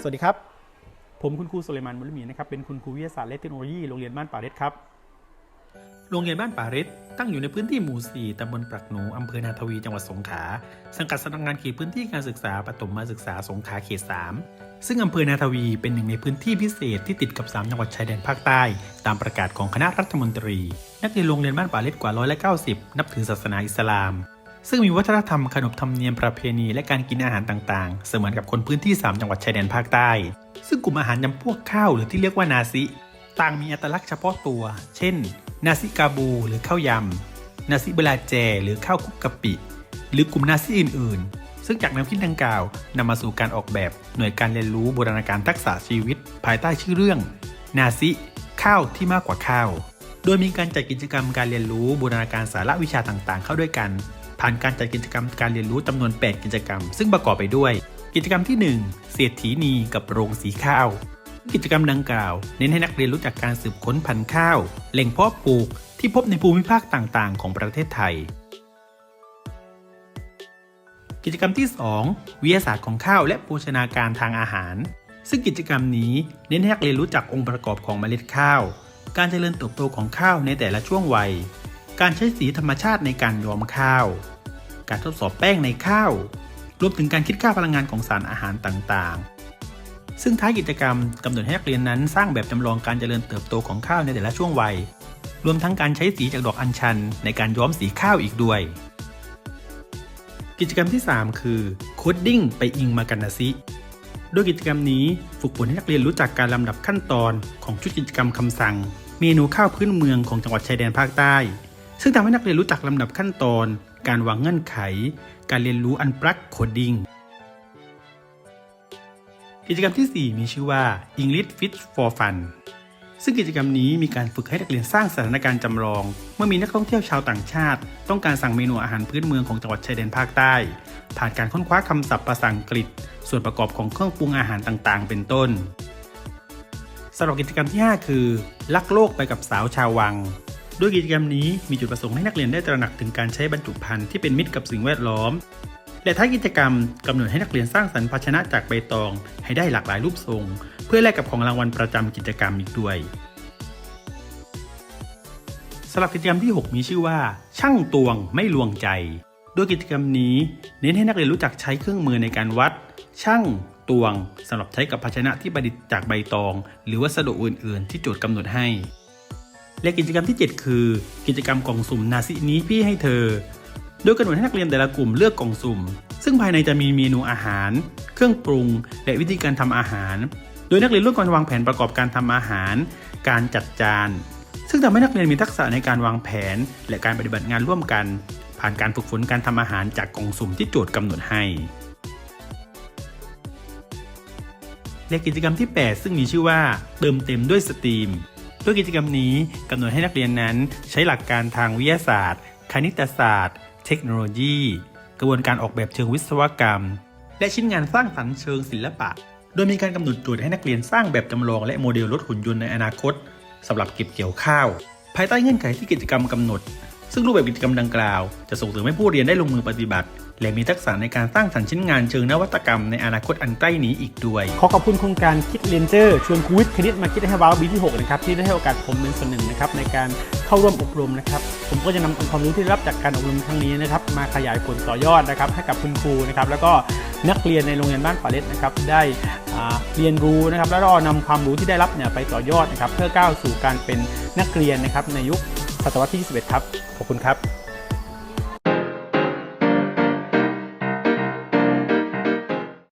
สวัสดีครับ ผมคุณครูสุเลมานมุลมีนะครับ เป็นคุณครูวิทยาศาสตร์และเทคโนโลยีโรงเรียนบ้านป่าเร็ดครับ โรงเรียนบ้านป่าเร็ดตั้งอยู่ในพื้นที่หมู่ 4ตำบลปรักหนู อำเภอนาทวี จังหวัดสงขลา สังกัดสำนักงานเขตพื้นที่การศึกษาปฐมศึกษาสงขลาเขต 3 ซึ่งอำเภอนาทวีเป็นหนึ่งในพื้นที่พิเศษที่ติดกับ 3 จังหวัดชายแดนภาคใต้ ตามประกาศของคณะรัฐมนตรี นักเรียนโรงเรียนบ้านป่าเร็ดกว่าร้อยละ90 นับถือศาสนาอิสลาม ซึ่งมีวัฒนธรรมขนบธรรมเนียมประเพณีและการกินอาหารต่างๆ เสมือนกับคนพื้นที่ 3 จังหวัดชายแดนภาคใต้ ซึ่งกลุ่มอาหารจำพวกข้าวหรือที่เรียกว่านาซิ ต่างมีอัตลักษณ์เฉพาะตัว เช่น นาซิกาบูหรือข้าวยำ นาซิเบลาแจหรือข้าวคุกกะปิ หรือกลุ่มนาซิอื่น ๆ ซึ่งจากแนวคิดดังกล่าว นำมาสู่การออกแบบหน่วยการเรียนรู้บูรณาการทักษะชีวิต ภายใต้ชื่อเรื่อง นาซิ ข้าวที่มากกว่าข้าว โดยมีการจัดกิจกรรมการเรียนรู้บูรณาการสาระวิชาต่างๆ เข้าด้วยกัน ผ่านการจัดกิจกรรมการเรียนรู้จำนวน 8 กิจกรรม ซึ่งประกอบไปด้วย กิจกรรมที่ 1 เศรษฐีนีกับโรงสีข้าว กิจกรรมดังกล่าว เน้นให้นักเรียนรู้จักการสืบค้นพันธุ์ข้าว แหล่งเพาะปลูกที่พบในภูมิภาคต่างๆ ของประเทศไทย กิจกรรมที่ 2 วิทยาศาสตร์ของข้าวและโภชนาการทางอาหาร ซึ่งกิจกรรมนี้เน้นให้นักเรียนรู้จักองค์ประกอบของเมล็ดข้าว การเจริญเติบโตของข้าวในแต่ละช่วงวัยการใช้สีธรรมชาติในการย้อมข้าว การทดสอบแป้งในข้าว รวมถึงการคิดค่าพลังงานของสารอาหารต่างๆ ซึ่งท้ายกิจกรรมกำหนดให้นักเรียนนั้นสร้างแบบจำลองการเจริญเติบโตของข้าวในแต่ละช่วงวัย รวมทั้งการใช้สีจากดอกอัญชัน ในการย้อมสีข้าวอีกด้วย กิจกรรมที่ 3 คือโคดดิ้งไปอิงมากันนาซิโดยกิจกรรมนี้ฝึกฝนให้นักเรียนรู้จักการลำดับขั้นตอนของชุดกิจกรรมคำสั่ง เมนูข้าวพื้นเมืองของจังหวัดชายแดนภาคใต้ ซึ่งทำให้นักเรียนรู้จักลำดับขั้นตอน การวางเงื่อนไข การเรียนรู้อันปลักโคดดิ้งกิจกรรมที่ 4 มีชื่อว่า English Fit for Fun ซึ่งกิจกรรมนี้มีการฝึกให้นักเรียนสร้างสถานการณ์จำลอง เมื่อมีนักท่องเที่ยวชาวต่างชาติ ต้องการสั่งเมนูอาหารพื้นเมืองของจังหวัดชายแดนภาคใต้ ผ่านการค้นคว้าคำศัพท์ภาษาอังกฤษ ส่วนประกอบของเครื่องปรุงอาหารต่างๆ เป็นต้นสำหรับกิจกรรมที่ 5 คือ ลักโลกไปกับสาวชาววัง โดยกิจกรรมนี้มีจุดประสงค์ให้นักเรียนได้ตระหนักถึงการใช้บรรจุภัณฑ์ที่เป็นมิตรกับสิ่งแวดล้อม และท้ายกิจกรรมกำหนดให้นักเรียนสร้างสรรค์ภาชนะจากใบตอง ให้ได้หลากหลายรูปทรง เพื่อแลกกับของรางวัลประจำกิจกรรมอีกด้วยสำหรับกิจกรรมที่ 6 มีชื่อว่า ช่างตวงไม่ลวงใจ โดยกิจกรรมนี้ เน้นให้นักเรียนรู้จักใช้เครื่องมือในการวัด ช่างตวงสำหรับใช้กับภาชนะที่ประดิษฐ์จากใบตอง หรือวัสดุอื่น ๆ ที่โจทย์กำหนดให้ และกิจกรรมที่ 7 คือ กิจกรรมกล่องสุ่มนาซินี้พี่ให้เธอ โดยกำหนดให้นักเรียนแต่ละกลุ่มเลือกกล่องสุ่ม ซึ่งภายในจะมีเมนูอาหาร เครื่องปรุง และวิธีการทำอาหาร โดยนักเรียนร่วมกันวางแผนประกอบการทำอาหาร การจัดจาน ซึ่งทำให้นักเรียนมีทักษะในการวางแผน และการปฏิบัติงานร่วมกัน ผ่านการฝึกฝนการทำอาหารจากกล่องสุ่มที่โจทย์กำหนดให้และกิจกรรมที่ 8 ซึ่งมีชื่อว่าเติมเต็มด้วยสตรีม ด้วยกิจกรรมนี้กำหนดให้นักเรียนนั้นใช้หลักการทางวิทยาศาสตร์ คณิตศาสตร์ เทคโนโลยี กระบวนการออกแบบเชิงวิศวกรรม และชิ้นงานสร้างสรรค์เชิงศิลปะ โดยมีการกำหนดโจทย์ให้นักเรียนสร้างแบบจำลองและโมเดลรถหุ่นยนต์ในอนาคตสำหรับเก็บเกี่ยวข้าว ภายใต้เงื่อนไขที่กิจกรรมกำหนด ซึ่งรูปแบบกิจกรรมดังกล่าว จะส่งเสริมให้ผู้เรียนได้ลงมือปฏิบัติ และมีทักษะในการสร้างสรรค์ชิ้นงานเชิงนวัตกรรมในอนาคตอันใกล้นี้อีกด้วย ขอขอบคุณโครงการคิดเรียนเจอร์ชวนครูวิทย์คณิตมาคิดให้ว้าวบีที่6นะครับที่ได้ให้โอกาสผมเป็นส่วนหนึ่งนะครับในการเข้าร่วมอบรมนะครับผมก็จะนำความรู้ที่ได้รับจากการอบรมครั้งนี้นะครับมาขยายผลต่อยอดนะครับให้กับคุณครูนะครับแล้วก็นักเรียนในโรงเรียนบ้านป่าเล็ดนะครับได้เรียนรู้นะครับแล้วก็นำความรู้ที่ได้รับเนี่ยไปต่อยอดนะครับเพื่อก้าวสู่การเป็นนักเรียนนะครับในยุคศตวรรษที่ 21 ครับ ขอบคุณครับ